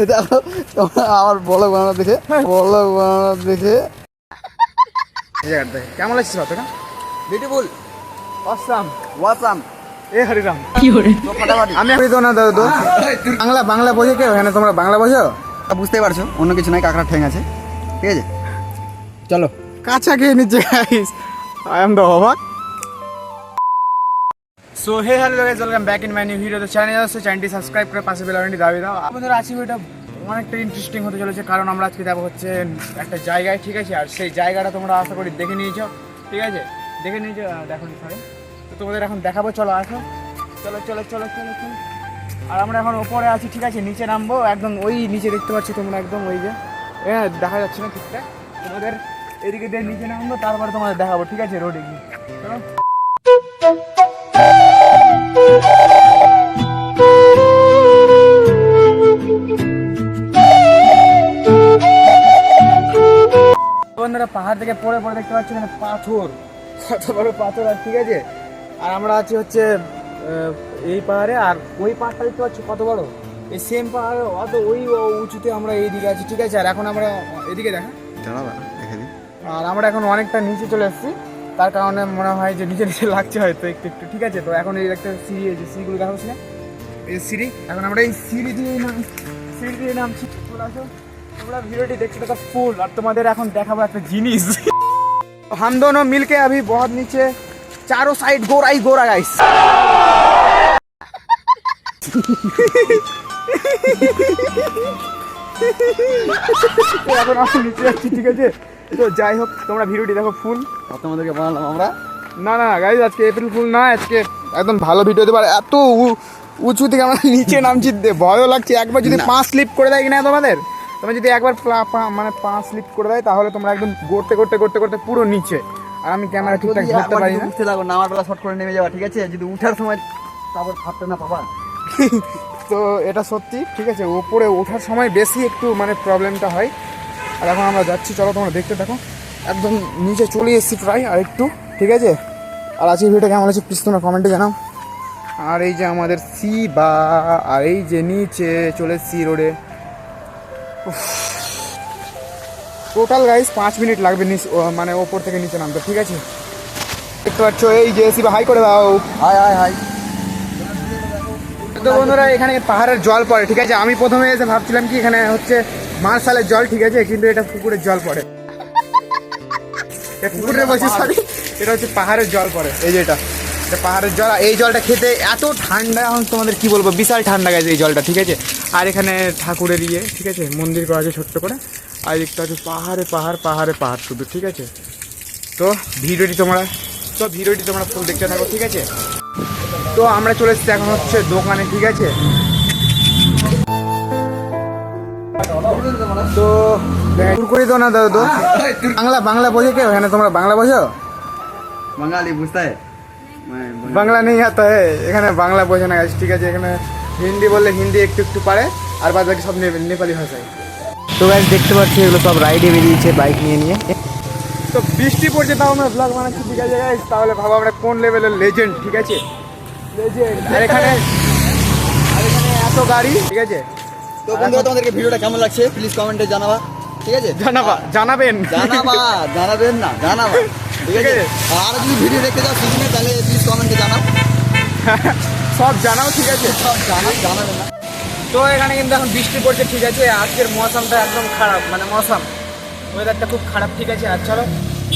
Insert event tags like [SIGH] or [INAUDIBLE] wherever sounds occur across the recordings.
এ দেখো তোমরা আমার বলো বানানো দেখে বলো বানানো দেখে কেমন লাগছে অতটা বিউটিফুল অসাম ওয়াসাম এ হরিরাম তো ফাটাফাটি। আমি না দাদু বাংলা বাংলা বোঝে কেউ? এখানে তোমরা বাংলা বোঝো বুঝতেই পারছ অন্য কিছু নাই কাঁকড়া ঠ্যাং আছে। ঠিক আছে? চলো। কাঁচা খেয়ে নিচ্ছে গাইস আই এম দ্য অবাক so hey hello guys welcome back in my new video তো চ্যানেল আছে চ্যানেলটি সাবস্ক্রাইব করে পাশে বেল আইকনটি দাবি দাও। আপনাদের আজকে ভিডিওটা অনেকটা ইন্টারেস্টিং হতে চলেছে, কারণ আমরা আজকে যাব হচ্ছে একটা জায়গায়, ঠিক আছে? আর সেই জায়গাটা তোমরা আশা করি দেখে নিয়েছো, ঠিক আছে? দেখে নিয়েছো দেখো সরি তো তোমাদের এখন দেখাবো, চলো, আসো। চলো চলো চলো চলো চলো। আর আমরা এখন ওপরে আছি, ঠিক আছে? নিচে নামবো, একদম ওই নিচে দেখতে পাচ্ছি তোমরা একদম ওই যে। হ্যাঁ দেখা যাচ্ছে না ঠিকঠাক। তোমাদের এদিকে দিয়ে নিচে নামবো, তারপরে তোমাদের দেখাবো, ঠিক আছে? রোডে গিয়ে। চলো। বন্ধুরা পাহাড় থেকে পড়ে পড়ে দেখতে পাচ্ছি এখানে পাথর। কত বড় পাথর আর ঠিক আছে? আর আমরা আছি হচ্ছে এই পাহাড়ে আর ওই পাহাড়টা দেখতে পাচ্ছি কত বড়? এই সেম পাহাড়ে অত ওই উঁচুতে আমরা এইদিকে আছি ঠিক আছে? আর এখন আমরা এদিকে দেখা। দেখে আর আমরা এখন অনেকটা নিচে চলে এসেছি। তার কারণে মনে হয় যে নিচে নিচে লাগছে হয়তো একটু একটু ঠিক আছে? তো এখন এই একটা সিঁড়ি এই যে সিঁড়িগুলো দেখাচ্ছি না এই সিঁড়ি। এখন আমরা এই সিঁড়ি দিয়ে নাম সিঁড়ি দিয়ে নামছি। চলে আসো। তোমরা ভিডিওটি দেখছো তো ফুল আর তোমাদের এখন দেখাবো একটা জিনিস हम दोनों मिलके अभी बहुत नीचे चारों साइड गोरा ही गोरा गाइस এখন আমি নিচে যাচ্ছি ঠিক আছে তো যাই হোক তোমরা ভিডিওটি দেখো ফুল আর তোমাদেরকে বানালাম আমরা না না গাইজ আজকে এপ্রিল ফুল না আজকে একদম ভালো ভিডিও দেবার এত উ- উঁচু থেকে আমরা নিচে নামছি দে- ভয়ও লাগছে একবার যদি পাঁচ স্লিপ করে দেয় কিনা তোমাদের তুমি যদি একবার পা- পা- মানে পাঁচ স্লিপ করে দেয় তাহলে তোমরা একদম গড়তে গড়তে গড়তে গড়তে পুরো নিচে। আর আমি ক্যামেরা ঠিকঠাক ধরতে পারি না। উঠতে লাগো নামার বেলা শর্ট করে নেমে যাওয়া ঠিক আছে? যদি উঠার সময় তারপর ভাবতে না পাবা। [LAUGHS] তো এটা সত্যি ঠিক আছে? ওপরে ওঠার সময় বেশি একটু মানে প্রবলেমটা হয়। আর এখন আমরা যাচ্ছি চলো তোমরা দেখতে দেখো একদম নিচে চলে এসেছি প্রায় আর একটু ঠিক আছে? আর আজকে ভিডিওটা কেমন হচ্ছে প্লিজ তোমরা কমেন্টে জানাও। আর এই যে আমাদের সি বা আর এই যে নিচে চলে এসেছি রোডে টোটাল গাইস পাঁচ মিনিট লাগবে মানে ওপর থেকে নিচে নামতে ঠিক আছে? দেখতে পাচ্ছ এই যে সি বা হাই করে দাও। Hi hi hi. তো বন্ধুরা এখানে পাহাড়ের জল পড়ে ঠিক আছে? আমি প্রথমে এসে ভাবছিলাম কি এখানে হচ্ছে মার্শালের জল ঠিক আছে? কিন্তু এটা পুকুরের জল পড়ে। এটা পুকুরে বলছি সরি এটা হচ্ছে পাহাড়ের জল পড়ে এই যে এটা। এটা পাহাড়ের জল এই জলটা খেতে এত ঠান্ডা, এখন তোমাদের কি বলব? বিশাল ঠান্ডা গেছে এই জলটা, ঠিক আছে? আর এখানে ঠাকুরের ইয়ে ঠিক আছে? মন্দির করা আছে ছোট্ট করে। আর একটা আছে পাহাড়ে, পাহাড় পাহাড়ে পাহাড় শুধু, ঠিক আছে? তো ভিডিওটি তোমরা, তো ভিডিওটি তোমরা ফুল দেখতে থাকো, ঠিক আছে? তো আমরা চলে এসেছি এখন হচ্ছে দোকানে, ঠিক আছে? তো কুরকুরি তো না দাদা তো বাংলা বাংলা বোঝে কেউ? এখানে তোমরা বাংলা বোঝো? বাঙালি বুঝতে হয় বাংলা নেই। হাতে এখানে বাংলা বোঝে না ঠিক আছে এখানে হিন্দি বললে হিন্দি একটু একটু পারে আর বাদ বাকি সব নেপালি ভাষায়। তো গাইজ দেখতে পাচ্ছি এগুলো সব রাইডে বেরিয়েছে বাইক নিয়ে নিয়ে। তো বৃষ্টি পড়ছে তাও আমরা ব্লগ বানাচ্ছি ঠিক আছে গাইজ তাহলে ভাবো আমরা কোন লেভেলের লেজেন্ড ঠিক আছে? লেজেন্ড আর এখানে আর এখানে এত গাড়ি ঠিক আছে? তো বন্ধুরা তোমাদেরকে ভিডিওটা কেমন লাগছে? প্লিজ কমেন্টে জানাবা ঠিক আছে? জানাবা জানাবেন। জানাবা জানাবেন না জানাবা। ঠিক আছে? আর যদি ভিডিও দেখতে চাও সিজনে তাহলে প্লিজ কমেন্টে জানাও। [LAUGHS] সব জানাও ঠিক আছে? সব জানাও জানাবেন না। তো এখানে কিন্তু এখন বৃষ্টি পড়ছে ঠিক আছে? আজকের মৌসামটা একদম খারাপ মানে মৌসাম। ওয়েদারটা খুব খারাপ ঠিক আছে? আর চলো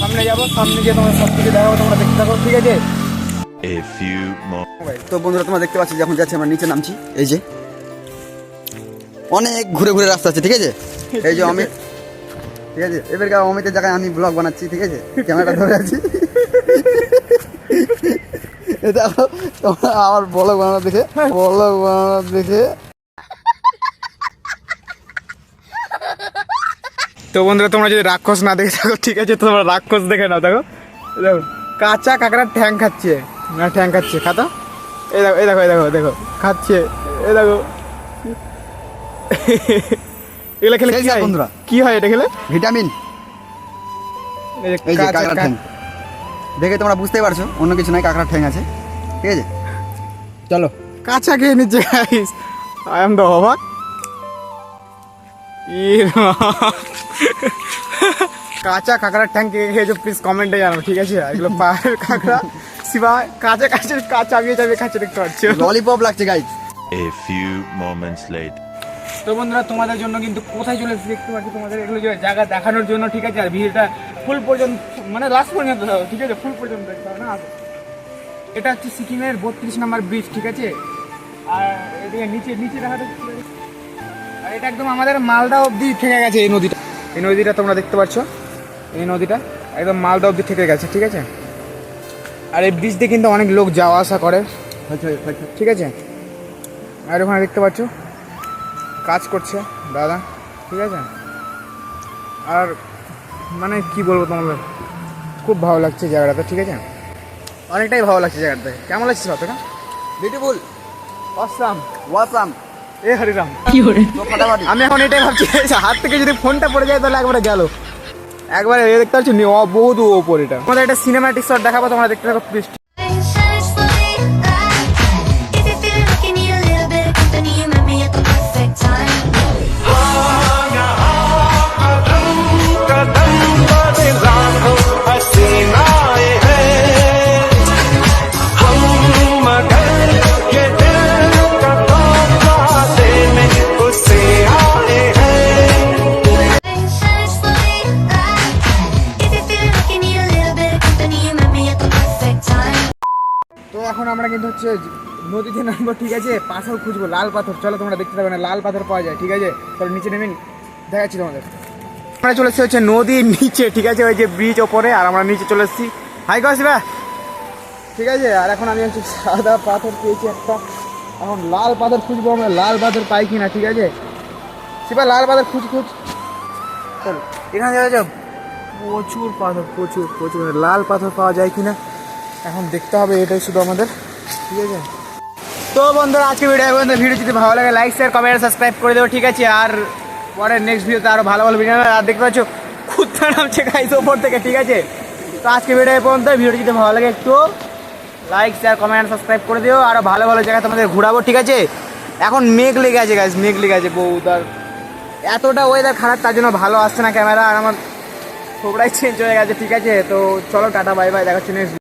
সামনে যাব সামনে গিয়ে তোমার সব কিছু দেখাবো তোমরা দেখতে থাকো ঠিক আছে? A few moments. তো বন্ধুরা তোমরা দেখতে পাচ্ছি যখন যাচ্ছি আমরা নিচে নামছি এই যে। অনেক ঘুরে ঘুরে রাস্তা আছে ঠিক আছে? [LAUGHS] এই যে অমিত ঠিক আছে? এবার অমিতের জায়গায় আমি ব্লগ বানাচ্ছি, ঠিক আছে? ক্যামেরাটা ধরে আছি। এ দেখো, তোমরা আমার ব্লগ বানানো দেখে ব্লগ বানানো দেখে তো বন্ধুরা, তোমরা যদি রাক্ষস না দেখে থাকো, ঠিক আছে? তোমরা রাক্ষস দেখে নাও, দেখো? দেখো, কাঁচা কাঁকড়ার ঠ্যাং খাচ্ছে। না, ঠ্যাং খাচ্ছে খাতো এই দেখো এই দেখো এই দেখো দেখো, খাচ্ছে। এই দেখো। এগুলো খেলে কি খেয়েছো হয়? বন্ধুরা? কি হয় এটা খেলে? ভিটামিন। এই যে কাঁকড়া ঠ্যাং। দেখে তোমরা বুঝতেই পারছ অন্য কিছু নাই কাঁকড়া ঠ্যাং আছে। ঠিক আছে? চলো। কাঁচা খেয়ে নিচ্ছে গাইস আই এম দ্য অবাক কাঁচা কাঁকড়ার ট্যাঙ্ক কে খেয়েছো প্লিজ কমেন্টে জানাও ঠিক আছে? এগুলো পাহাড়ের কাঁকড়া। শিবা কাঁচা কাঁচা কাঁচা চাবিয়ে চাবিয়ে কাছে দেখতে পাচ্ছ। ললিপপ লাগছে guys A few moments later. তো বন্ধুরা তোমাদের জন্য কিন্তু কোথায় চলে এসেছি দেখতে পাচ্ছি তোমাদের এগুলো জায়গা দেখানোর জন্য ঠিক আছে? আর ভিড়টা ফুল পর্যন্ত মানে লাস্ট পর্যন্ত ঠিক আছে? ফুল পর্যন্ত দেখতে হবে না? এটা হচ্ছে সিকিমের বত্রিশ নম্বর ব্রিজ ঠিক আছে? আর এদিকে নিচে নিচে দেখা আর এটা একদম আমাদের মালদা অবধি থেকে গেছে এই নদীটা। এই নদীটা তোমরা দেখতে পাচ্ছ? এই নদীটা একদম মালদা অবধি থেকে গেছে ঠিক আছে? আর এই ব্রিজ দিয়ে কিন্তু অনেক লোক যাওয়া আসা করে ঠিক আছে? আর ওখানে দেখতে পাচ্ছ? কাজ করছে দাদা ঠিক আছে? আর মানে কি বলব তোমাদের? খুব ভালো লাগছে জায়গাটাতে ঠিক আছে? অনেকটাই ভালো লাগছে জায়গাটাতে। কেমন লাগছে অতটা বিউটিফুল অসাম ওয়াসাম এ হরিরাম। আমি এখন এটাই ভাবছি হাত থেকে যদি ফোনটা পড়ে যায় তাহলে একবারে গেল। একবারে দেখতে পাচ্ছি নি অ- বহুত ওপর এটা। আমাদের একটা সিনেমাটিক শট দেখাবো তোমরা দেখতে থাকো প্লিজ হচ্ছে নদীতে নামবো, ঠিক আছে? পাথর খুঁজবো, লাল পাথর। চলো তোমরা দেখতে পাবে না, লাল পাথর পাওয়া যায়, ঠিক আছে? চলো নিচে নেমে দেখাচ্ছি তোমাদের। আমরা চলে এসেছি হচ্ছে নদীর নিচে, ঠিক আছে? ওই যে ব্রিজ ওপরে, আর আমরা নিচে চলে এসেছি। হাই কাশিবা ঠিক আছে? আর এখন আমি হচ্ছে সাদা পাথর পেয়েছি একটা। এখন লাল পাথর খুঁজবো আমরা, লাল পাথর পাই কিনা, ঠিক আছে? শিবা, লাল পাথর খুঁজ খুঁজ। চলো, এখানে দেখা যায় প্রচুর পাথর, প্রচুর প্রচুর। লাল পাথর পাওয়া যায় কিনা? এখন দেখতে হবে, এটাই শুধু আমাদের। ঠিক আছে? তো বন্ধুরা আজকে ভিডিও পর্যন্ত ভিডিও যদি ভালো লাগে লাইক শেয়ার কমেন্ট সাবস্ক্রাইব করে দেবো, ঠিক আছে? আর পরে নেক্সট ভিডিওতে আরও ভালো ভালো ভিডিও আর দেখতে পাচ্ছ, কুত্তা নামছে গাইস ওপর থেকে, ঠিক আছে? তো আজকে ভিডিও পর্যন্ত ভিডিও যদি ভালো লাগে, একটু লাইক শেয়ার কমেন্ট সাবস্ক্রাইব করে দিও। আরও ভালো ভালো জায়গায় তোমাদের ঘোরাবো, ঠিক আছে? এখন মেঘ লেগে আছে গাইস মেঘ লেগে আছে, বহুত। আর এতটা ওয়েদার খারাপ, তার জন্য ভালো আসছে না ক্যামেরা আর আমার থোবড়াই চেঞ্জ হয়ে গেছে, ঠিক আছে? তো চলো, টাটা বাই বাই দেখাচ্ছি নেক্সট